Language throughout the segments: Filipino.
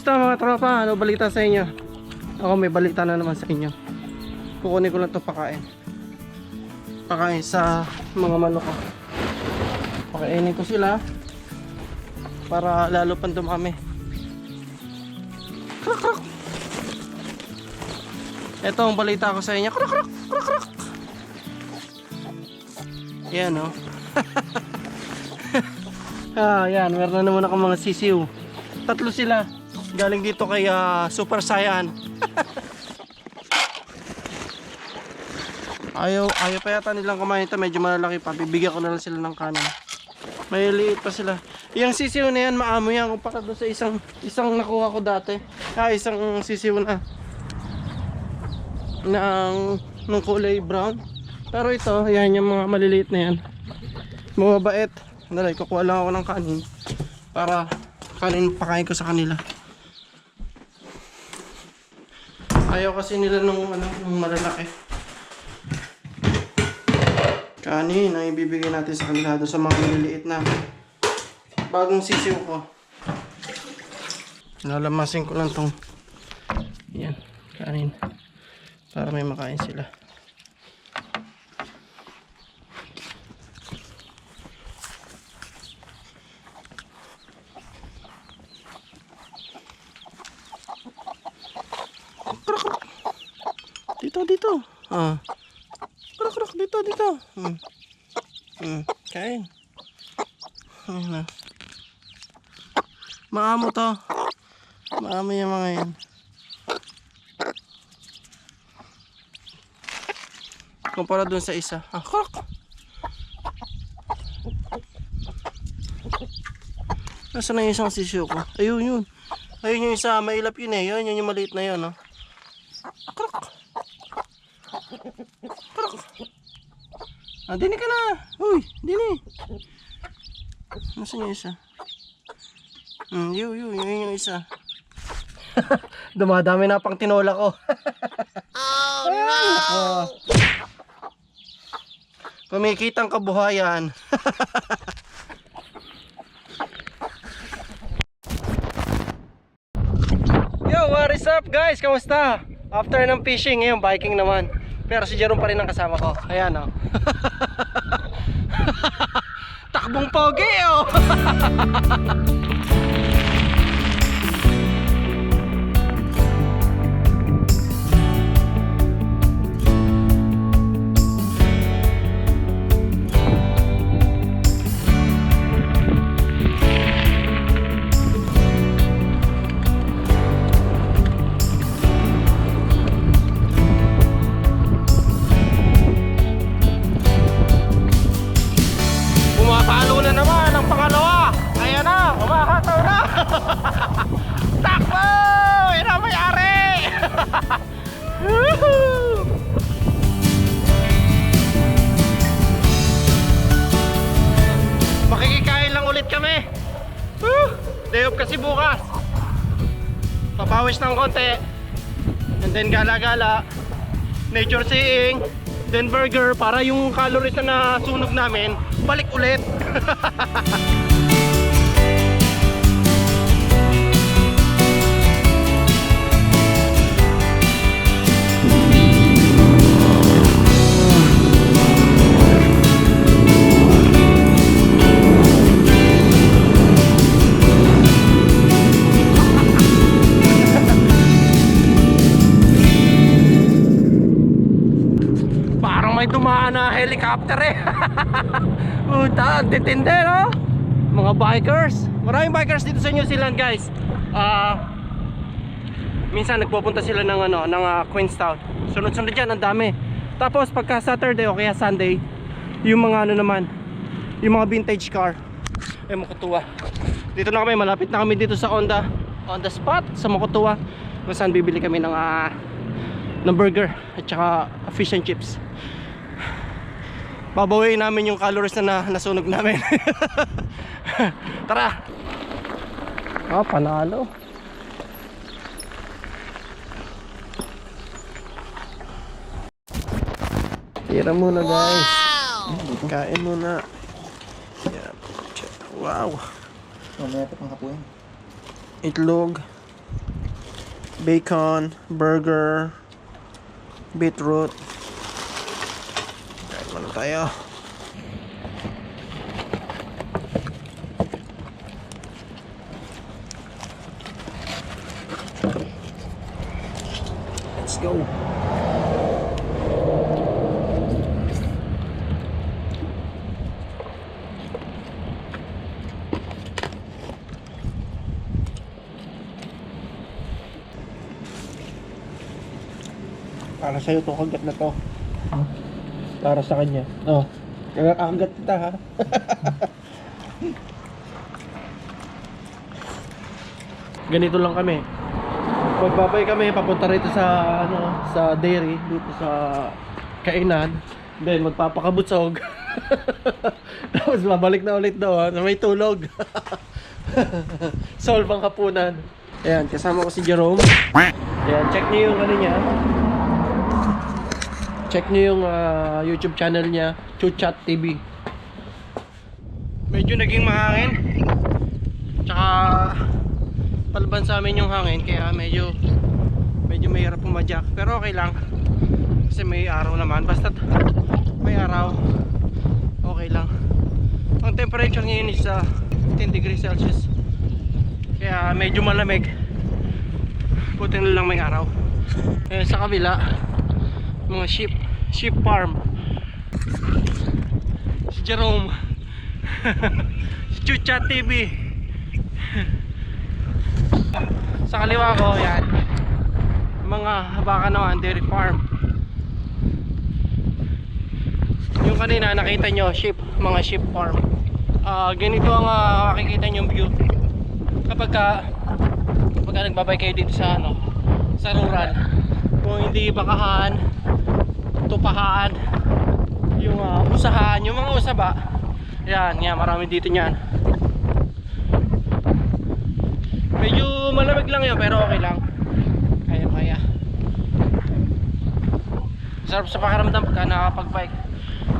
Kamusta mga tropa? Ano balita sa inyo? Ako may balita na naman sa inyo. Kukunin ko lang to pakain. Pakain sa mga manok ko. Pakainin ko sila para lalo pang dumami. Krok, krok. Ito ang balita ko sa inyo. Krok, krok, krok, krok. Yan oh. ah, yan. Meron na naman ako mga sisiw. Tatlo sila. Galing dito kay ah, Super Saiyan. ayaw, ayaw pa yata nilang kumain ito. Medyo malalaki pa. Bibigyan ko na lang sila ng kanin. May liit pa sila. Yung sisiw na yan, maamo yan. Kumpara doon sa isang, isang nakuha ko dati. Ah, isang sisiw na ng, ng kulay brown. Pero ito, yan yung mga maliliit na yan. Mababait. Dali, kukuha lang ako ng kanin para kanin pakain ko sa kanila. Ayaw kasi nila nung, ano, nung malalaki. Kanin ang ibibigay natin sa kanila doon sa mga maliliit na bagong sisiw ko. Nalamasin ko lang tong yan, kanin para may makain sila. Krok, krok. Dito, dito. Ah. Krok, krok. Dito, dito. Hmm. Hmm. Kain. Ayun na. Maamo to. Maamo yung mga yan. Kumpara dun sa isa. Ah, krok. Nasaan na yung isang sisyo ko? Ayun yun. Ayun yung isa, mailap yun eh. Yun, yun yung maliit na yun, no? Krok. Ah, dini ka na. Uy, dini. Nasaan yung isa? Hmm, yun, yun, yun yung isa. Dumadami na pang tinola ko. oh, no! Kumikitang kabuhayan. Yo, what is up guys? Kamusta? After ng fishing, ngayon biking naman. Pero si Jerome pa rin ang kasama ko. Ayan oh. Takbong pogi oh. ng konti. And then gala-gala. Nature seeing. Then burger para yung calories na nasunog namin balik ulit. Dumaan na helicopter eh. Puta, titindi no? Mga bikers. Maraming bikers dito sa New Zealand guys. Ah, minsan nagpupunta sila ng ano, ng ah, Queenstown. Sunod-sunod yan, ang dami. Tapos pagka Saturday o kaya Sunday, yung mga ano naman, yung mga vintage car. Eh, Mukutuwa. Dito na kami, malapit na kami dito sa Honda, on the spot sa Mukutuwa. Kung saan bibili kami ng ah, ng burger at saka fish and chips babawiin namin yung calories na, na nasunog namin. Tara! Ah panalo. Tira muna guys. Kain muna. Yan. wow. Mamaya pang hapuin. itlog bacon, burger, beetroot. Muna tayo. Let's go. Para sa'yo to, kagat na to. Para sa kanya. Oh. Kakagat kita ha. Ganito lang kami. Magbabay kami papunta rito sa ano sa dairy dito sa kainan. Then magpapakabutsog. Tapos babalik na ulit daw ha, na may tulog. Solve ang kapunan. Ayan, kasama ko si Jerome. Ayan, check niyo yung ano niya. Check niyo yung ah, YouTube channel niya, Chuchat TV. Medyo naging mahangin. Tsaka palaban sa amin yung hangin kaya medyo medyo mahirap pumadyak pero okay lang. Kasi may araw naman. Basta may araw. Okay lang. Ang temperature ngayon is ah, 10 degrees celsius. Kaya medyo malamig. Buti na lang may araw. Eh, sa kabila mga sheep sheep farm. Si Jerome. Si Chucha TV sa kaliwa ko yan. Mga baka naman dairy farm. Yung kanina nakita nyo sheep mga sheep farm. Ah, ganito ang ah, makikita nyo view. Kapag ka kapag ka nagbabay kayo dito sa ano sa rural kung hindi bakahan tupahan yung ah, usahan yung mga usaba. Yan yan marami dito niyan. Medyo malamig lang yun pero okay lang. Kaya kaya. Sarap sa pakiramdam pagka nakakapag-bike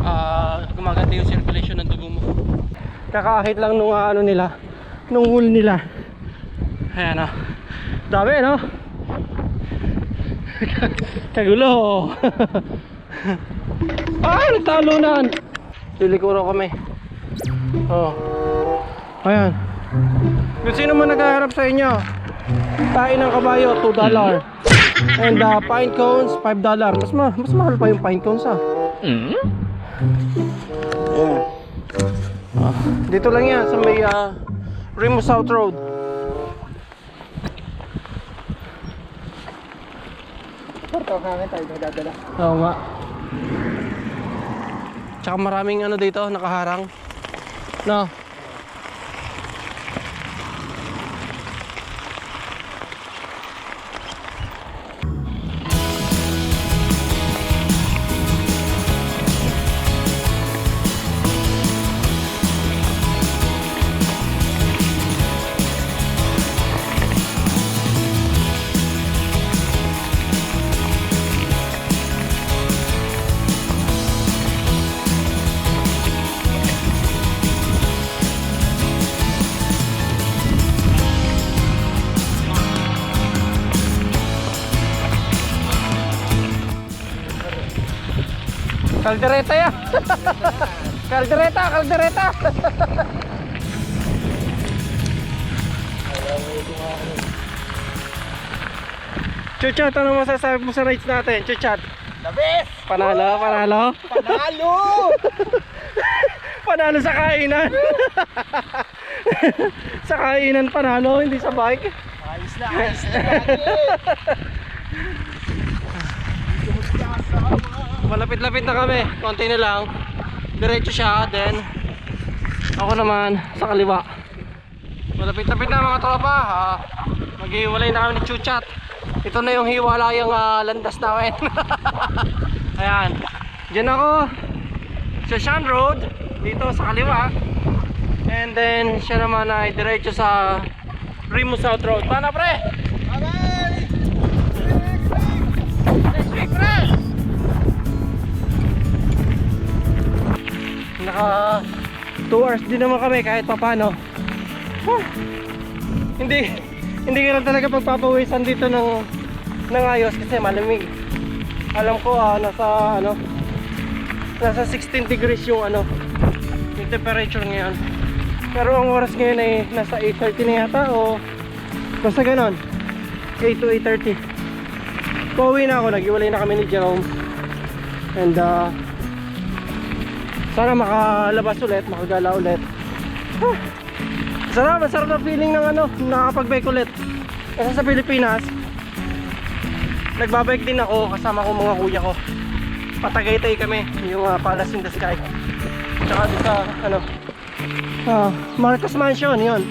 ah gumaganda yung circulation ng dugo mo. Kakahit lang nung ah, ano nila nung wool nila. Ayan ah. Dami no? Kagulo ah nagtalunan lilikuro kami. Oh. Ayan. Kung sino man naghaharap sa inyo tayo ng kabayo 2 dollar. And uh, pine cones 5 dollar. Mas, ma mas mahal pa yung pine cones ah. Ayan. Ah, dito lang yan sa may uh, Remo South Road. Porto hangin tayo nadadala. Oo nga. Tsaka maraming ano dito, nakaharang. No. Kaldereta ya. kaldereta, kaldereta. Chuchat, ano masasabi mo sa rides natin? Chuchat. The best! Panalo, panalo. Panalo! Panalo sa kainan. sa kainan panalo, hindi sa bike. ayos na, ayos na. Malapit-lapit na kami. Konti na lang. Diretso siya, then ako naman sa kaliwa. Malapit-lapit na mga tropa. Ah, maghiwalay na kami ni Chuchat. Ito na yung hiwalayang ah, landas namin. Ayan. Diyan ako sa Shan Road dito sa kaliwa. And then siya naman ay diretso sa Rimo South Road. Paano pre? Bye-bye! Next week pre! Naka 2 hours din naman kami kahit papano. Huh. Hindi hindi ka talaga pagpapawisan dito ng ng ayos kasi malamig. Alam ko ah, nasa ano nasa 16 degrees yung ano yung temperature ngayon. Pero ang oras ngayon ay nasa 8.30 na yata o basta ganon. 8 to 8.30. Pauwi na ako, nag-iwalay na kami ni Jerome. And uh, sana makalabas ulit, makagala ulit. Huh. Sarap, masarap na feeling ng ano, nakakapag-bike ulit. Kasi sa Pilipinas, nagbabike din ako kasama ko mga kuya ko. Patagaytay kami, yung uh, Palace in the Sky. Tsaka doon sa, ano, ah, Marcos Mansion, yon.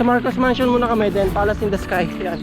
Sa Marcos Mansion muna kami, then Palace in the Sky, yan.